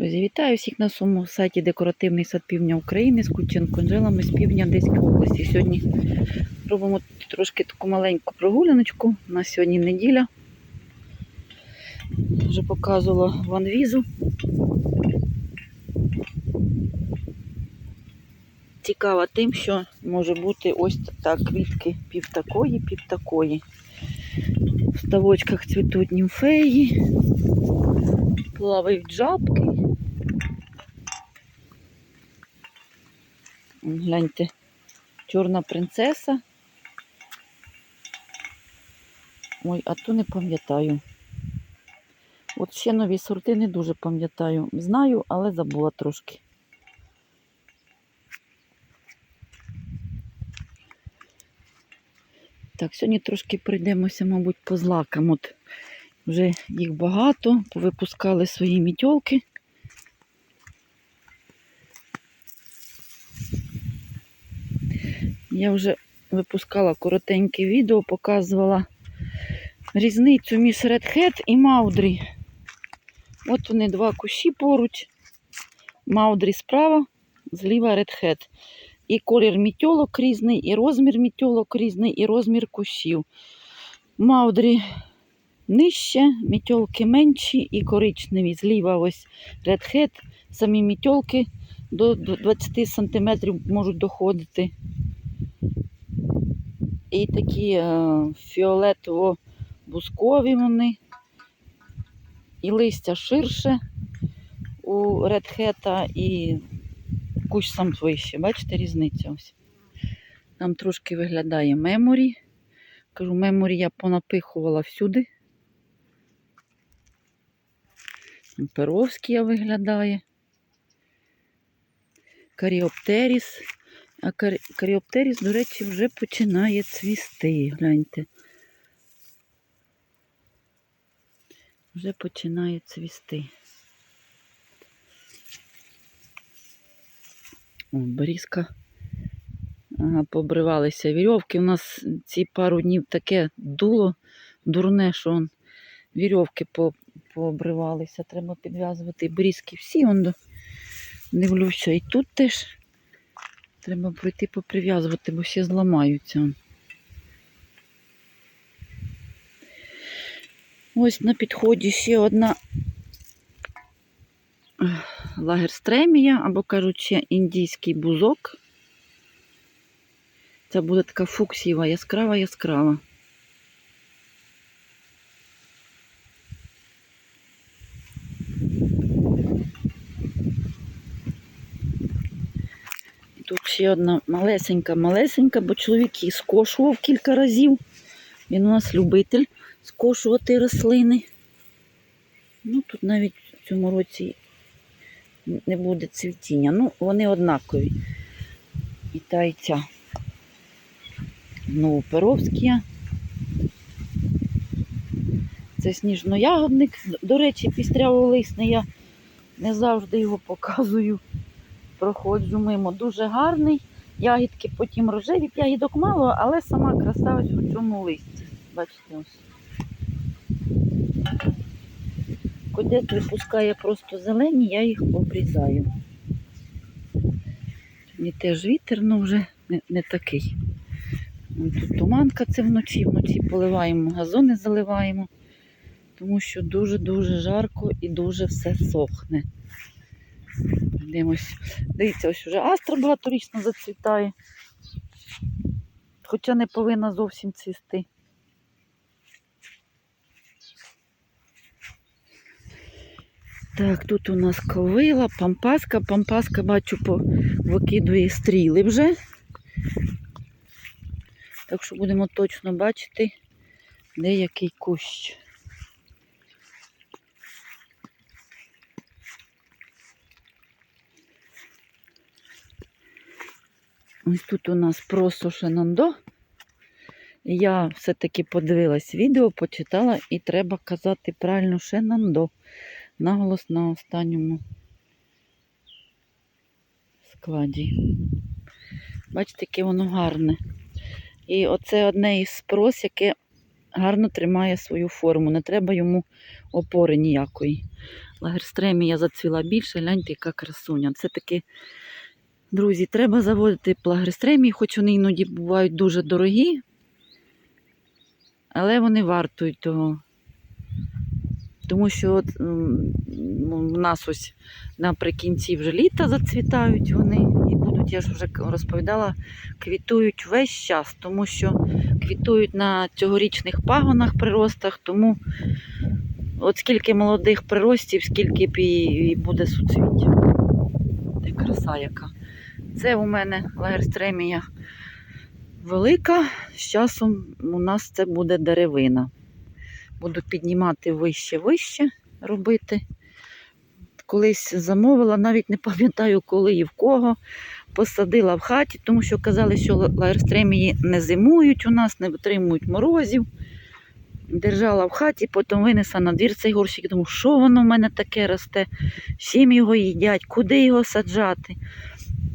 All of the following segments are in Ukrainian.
Друзі, вітаю всіх на своєму сайті Декоративний сад Півдня України з кученконжелами з півдня Одеської області. Сьогодні робимо трошки таку маленьку прогуляночку. У нас сьогодні неділя. Вже показувала ванвізу. Цікава тим, що може бути ось так квітки пів такої, пів такої. В ставочках цвітуть німфеї, плавають жабки. Гляньте, чорна принцеса. Ой, а ту не пам'ятаю. От ще нові сорти не дуже пам'ятаю. Знаю, але забула трошки. Так, сьогодні трошки пройдемося, мабуть, по злакам. От вже їх багато, повипускали свої мітьолки. Я вже випускала коротеньке відео, показувала різницю між Hat і Маудрі. От вони два кущі поруч. Маудрі справа, зліва Hat. І колір мітьолок різний, і розмір мітьолок різний, і розмір кущів. Маудрі нижче, мітьолки менші і коричневі. Зліва ось Hat. Самі мітьолки до 20 см можуть доходити. І такі е, фіолетово-бускові вони. І листя ширше у Hat, і кущ сам вище. Бачите різницю ось. Там трошки виглядає меморі. Кажу, меморі я понапихувала всюди. Там Перовський виглядає. Каріоптеріс. А каріоптеріс, до речі, вже починає цвісти. Гляньте. Вже починає цвісти. О, берізка. Ага, побривалися вірьовки. У нас ці пару днів таке дуло дурне, що он вірьовки по, пообривалися. Треба підв'язувати берізки всі. Он. Дивлюся, і тут теж треба пройти поприв'язувати, бо всі зламаються. Ось на підході ще одна лагерстремія, або кажуть, ще індійський бузок. Це буде така фуксієва, яскрава, яскрава. Ще одна малесенька, малесенька, бо чоловік її скошував кілька разів. Він у нас любитель скошувати рослини. Ну, тут навіть в цьому році не буде цвітіння. Ну, вони однакові. І та, і ця. Знову перовські. Це сніжноягодник. До речі, пістряволисний я не завжди його показую. Проходжу мимо. Дуже гарний. Ягідки потім рожеві, ягідок мало, але сама краса ось у цьому листі. Бачите ось. Кудет випускає просто зелені, я їх обрізаю. Мені теж вітер, ну вже не, не такий. Тут туманка це вночі, вночі поливаємо, газони заливаємо, тому що дуже-дуже жарко і дуже все сохне. Дивимось. Дивіться, ось уже астра багаторічно зацвітає. Хоча не повинна зовсім цвісти. Так, тут у нас ковила, пампаска. Пампаска, бачу, викидує стріли вже. Так що будемо точно бачити, де який кущ. Ось тут у нас просто шенандо. Я все-таки подивилась відео, почитала і треба казати правильно шенандо. Наголос на останньому складі. Бачите, яке воно гарне. І оце одне із спрос, яке гарно тримає свою форму. Не треба йому опори ніякої. Лагерстремія зацвіла більше, гляньте, яка красуня. Це таки, друзі, треба заводити лагерстремії, хоч вони іноді бувають дуже дорогі, але вони вартують того. Тому що от, у нас ось наприкінці вже літа зацвітають вони і будуть, я ж вже розповідала, квітують весь час, тому що квітують на цьогорічних пагонах приростах, тому от скільки молодих приростів, скільки б і, буде суцвіття. Краса яка. Це у мене лагерстремія велика. З часом у нас це буде деревина. Буду піднімати вище, вище робити. Колись замовила, навіть не пам'ятаю, коли і в кого. Посадила в хаті, тому що казали, що лагерстремії не зимують у нас, не витримують морозів. Держала в хаті, потім винесла на двір цей горщик. Думаю, що воно в мене таке росте, чим його їдять, куди його саджати.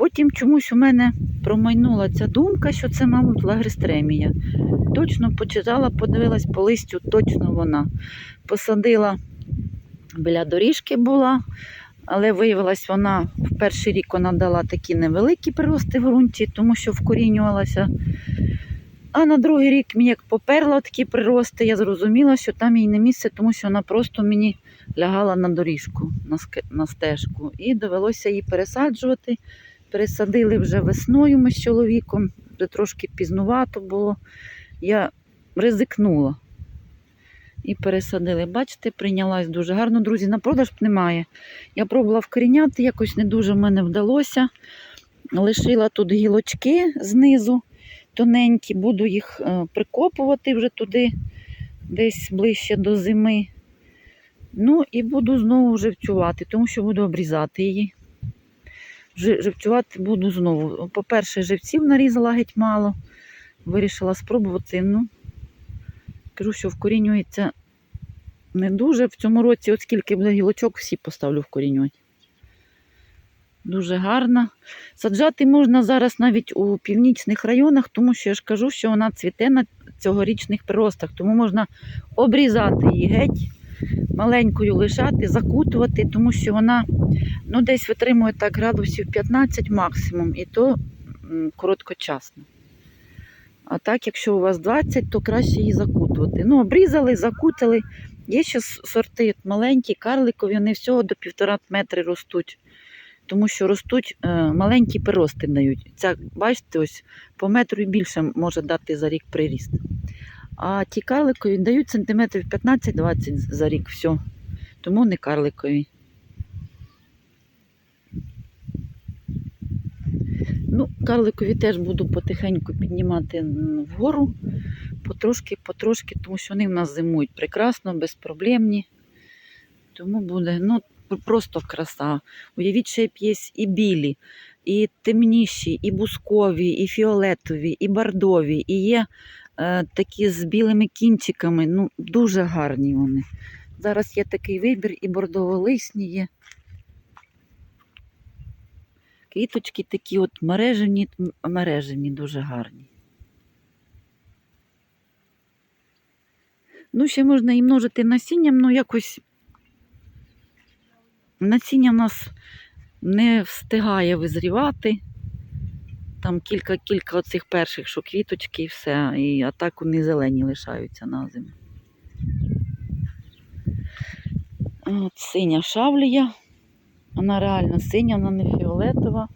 Потім чомусь у мене промайнула ця думка, що це, мабуть, лагерстремія. Точно почитала, подивилась по листю, точно вона. Посадила біля доріжки була, але виявилась вона в перший рік вона дала такі невеликі прирости в ґрунті, тому що вкорінювалася. А на другий рік мені як поперла такі прирости, я зрозуміла, що там їй не місце, тому що вона просто мені лягала на доріжку, на стежку. І довелося її пересаджувати. Пересадили вже весною ми з чоловіком, вже трошки пізнувато було. Я ризикнула і пересадили. Бачите, прийнялась дуже гарно, друзі. На продаж немає. Я пробувала вкоріняти, якось не дуже в мене вдалося. Лишила тут гілочки знизу тоненькі, буду їх е, прикопувати вже туди, десь ближче до зими. Ну і буду знову живцювати, тому що буду обрізати її. Жи- Живцювати буду знову. По-перше, живців нарізала геть мало. Вирішила спробувати. Ну, кажу, що вкорінюється не дуже. В цьому році, от скільки буде гілочок, всі поставлю вкорінювати. Дуже гарна. Саджати можна зараз навіть у північних районах, тому що я ж кажу, що вона цвіте на цьогорічних приростах. Тому можна обрізати її геть, маленькою лишати, закутувати, тому що вона ну, десь витримує так градусів 15 максимум, і то короткочасно. А так, якщо у вас 20, то краще її закутувати. Ну, обрізали, закутали. Є ще сорти маленькі, карликові, вони всього до півтора метри ростуть. Тому що ростуть е, маленькі прирости дають. Ця, бачите, ось по метру і більше може дати за рік приріст. А ті карликові дають сантиметрів 15-20 за рік, все. Тому не карликові. Ну, карликові теж буду потихеньку піднімати вгору, потрошки, потрошки, тому що вони в нас зимують прекрасно, безпроблемні. Тому буде ну, просто краса. Уявіть, що є і білі, і темніші, і бускові, і фіолетові, і бордові, і є такі з білими кінчиками. Ну, дуже гарні вони. Зараз є такий вибір, і бордово-лисні є. Квіточки такі от мережені, мережені, дуже гарні. Ну, ще можна і множити насінням, ну якось насіння в нас не встигає визрівати. Там кілька-кілька оцих перших, що квіточки і все, і, а так вони зелені лишаються на зиму. От синя шавлія. Вона реально синя, вона не фіолетова.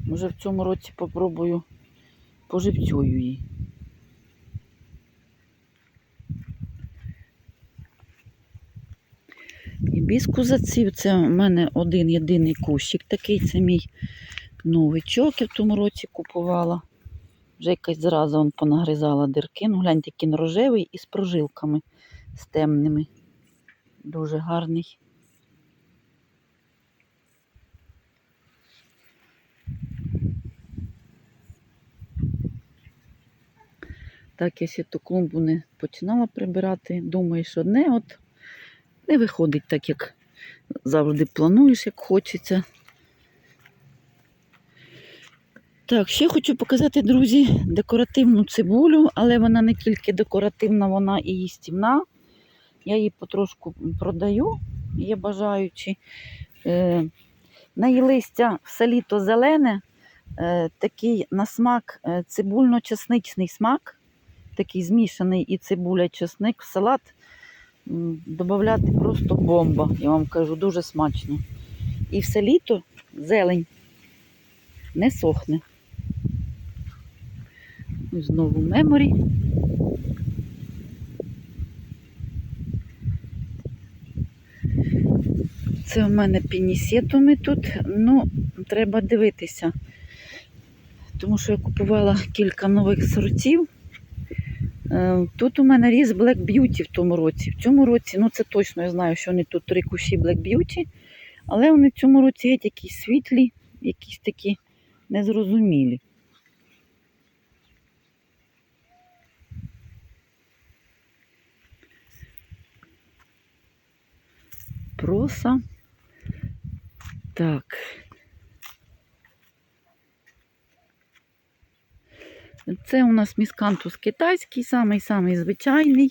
Може в цьому році попробую поживцюю її. Гібіску заців. Це у мене один єдиний кущик такий. Це мій новичок. Я в тому році купувала. Вже якась зразу он понагризала дирки. Ну, гляньте, він рожевий і з прожилками, з темними. Дуже гарний. Так, я ще ту клумбу не починала прибирати. Думаєш одне, от не виходить так, як завжди плануєш, як хочеться. Так, ще хочу показати, друзі, декоративну цибулю, але вона не тільки декоративна, вона і їстівна. Я її потрошку продаю, є бажаючі. Е, на її листя все літо зелене, е, такий на смак е, цибульно-чесничний смак, такий змішаний і цибуля, чесник в салат. М, Добавляти просто бомба, я вам кажу, дуже смачно. І все літо зелень не сохне. Ось Знову меморі. Це у мене пінісетуми тут. Ну, треба дивитися. Тому що я купувала кілька нових сортів. Е, Тут у мене ріс Black Beauty в тому році. В цьому році, ну це точно я знаю, що вони тут три кущі Black Beauty, але вони в цьому році геть якісь світлі, якісь такі незрозумілі. Проса. Так. Це у нас міскантус китайський, самий-самий звичайний,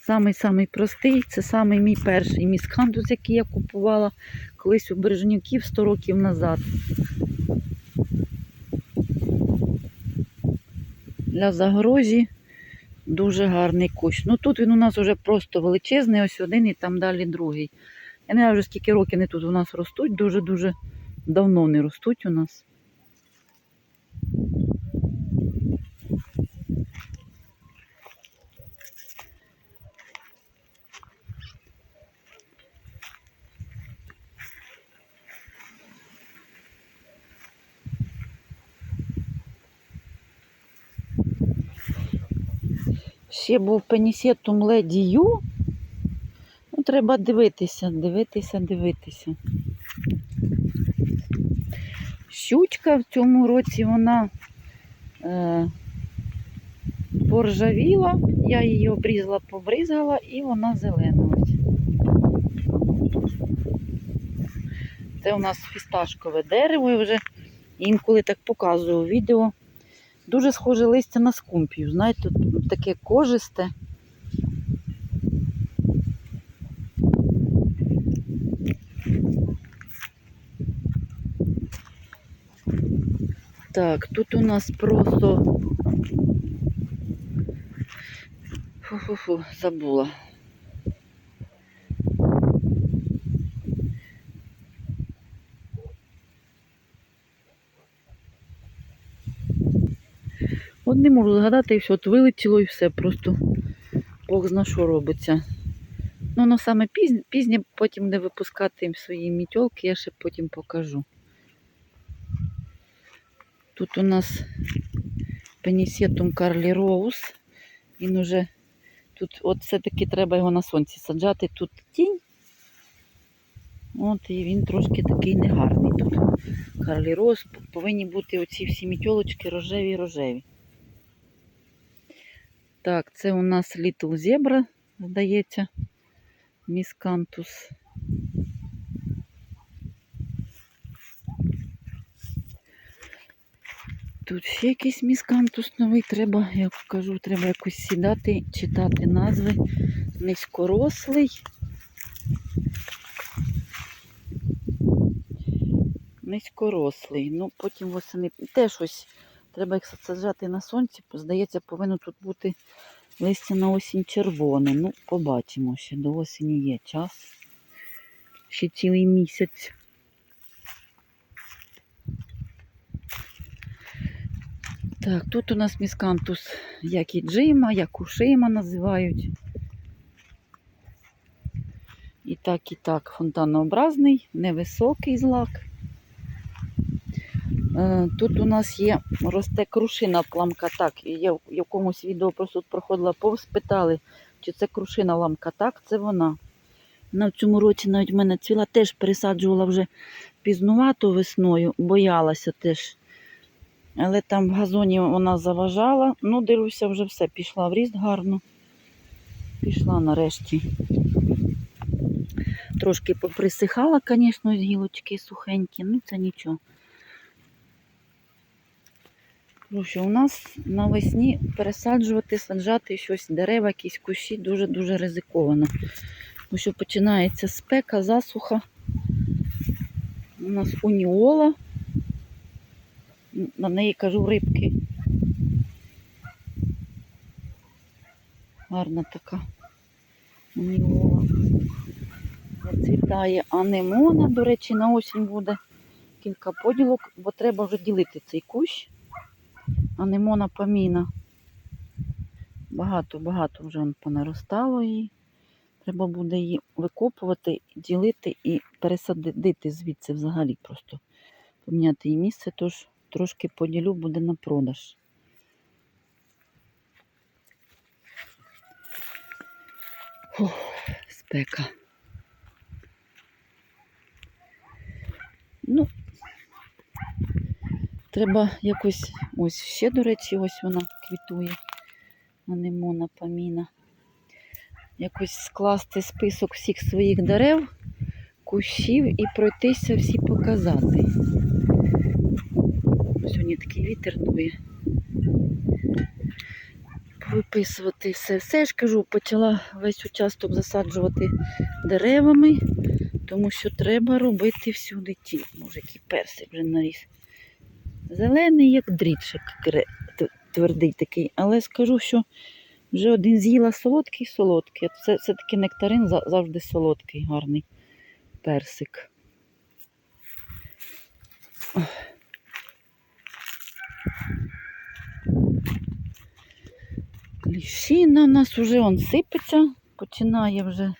самий-самий простий. Це самий мій перший міскантус, який я купувала колись у Бережнюків 100 років назад. Для загорожі дуже гарний кущ. Ну тут він у нас вже просто величезний, ось один і там далі другий. Я не знаю вже скільки років вони тут у нас ростуть, дуже-дуже давно не ростуть у нас. Ще був пенісетум леді Ю. Ну, треба дивитися, дивитися, дивитися. Щучка в цьому році вона е, поржавіла, я її обрізала, побризгала і вона зелена. Це у нас фісташкове дерево, я вже інколи так показую відео. Дуже схоже листя на скумпію. Знаєте, тут таке кожисте. Так, тут у нас просто. Фу-фу-фу, забула. Не можу згадати і все, от вилетіло і все, просто Бог зна, що робиться. Ну, воно саме пізнє, пізнє потім де випускати свої мітьолки, я ще потім покажу. Тут у нас пенісетум Карлі Роуз. Він уже тут, от все-таки треба його на сонці саджати. Тут тінь. От і він трошки такий негарний тут. Карлі Роуз. Повинні бути оці всі мітьолочки рожеві рожеві. Так, це у нас Little Zebra, здається, міскантус. Тут ще якийсь міскантус новий. Треба, як кажу, треба якось сідати, читати назви. Низькорослий. Низькорослий. Ну, потім восени теж ось треба їх саджати на сонці. Здається, повинно тут бути листя на осінь червоне. Ну, побачимо ще. До осені є час. Ще цілий місяць. Так, тут у нас міскантус як і джима, як ушима називають. І так, і так, фонтанообразний, невисокий злак. Е, Тут у нас є, росте крушина ламка так. І я в якомусь відео просто проходила повз, питали, чи це крушина ламка так, це вона. Вона в цьому році навіть в мене цвіла, теж пересаджувала вже пізнувато весною, боялася теж. Але там в газоні вона заважала. Ну, дивлюся, вже все, пішла в ріст гарно. Пішла нарешті. Трошки поприсихала, звісно, гілочки сухенькі, ну це нічого. Кажу, що у нас навесні пересаджувати, саджати щось, дерева, якісь кущі дуже-дуже ризиковано. Тому що починається спека, засуха. У нас уніола. На неї кажу рибки. Гарна така уніола. Зацвітає анемона, до речі, на осінь буде кілька поділок, бо треба вже ділити цей кущ. Анемона паміна. Багато-багато вже он понаростало її. Треба буде її викопувати, ділити і пересадити звідси взагалі просто. Поміняти її місце, тож трошки поділю буде на продаж. Фух, спека. Ну, треба якось, ось ще, до речі, ось вона квітує. Анемона паміна. Якось скласти список всіх своїх дерев, кущів і пройтися всі показати. Сьогодні такий вітер дує. Виписувати все. Все ж кажу, почала весь участок засаджувати деревами, тому що треба робити всюди ті. Може, який персик вже наріс. Зелений, як дріт, твердий такий. Але скажу, що вже один з'їла солодкий, солодкий. а Це все-таки нектарин завжди солодкий, гарний персик. Ох. Кліщина у нас вже он сипеться, починає вже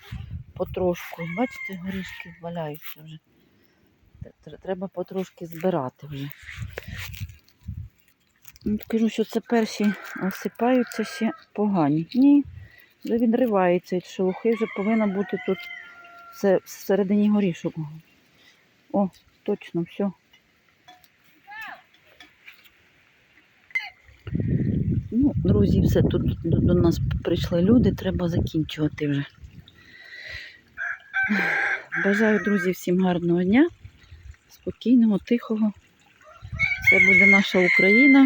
потрошку. Бачите, горішки валяються вже. Тр- Треба потрошки збирати вже. Ну, Скажу, що це перші осипаються ще погані. Ні, вже відривається від шелухи, вже повинна бути тут все всередині горішок. О, точно, все. Ну, друзі, все тут до нас прийшли люди, треба закінчувати вже. Бажаю, друзі, всім гарного дня, спокійного, тихого. Це буде наша Україна.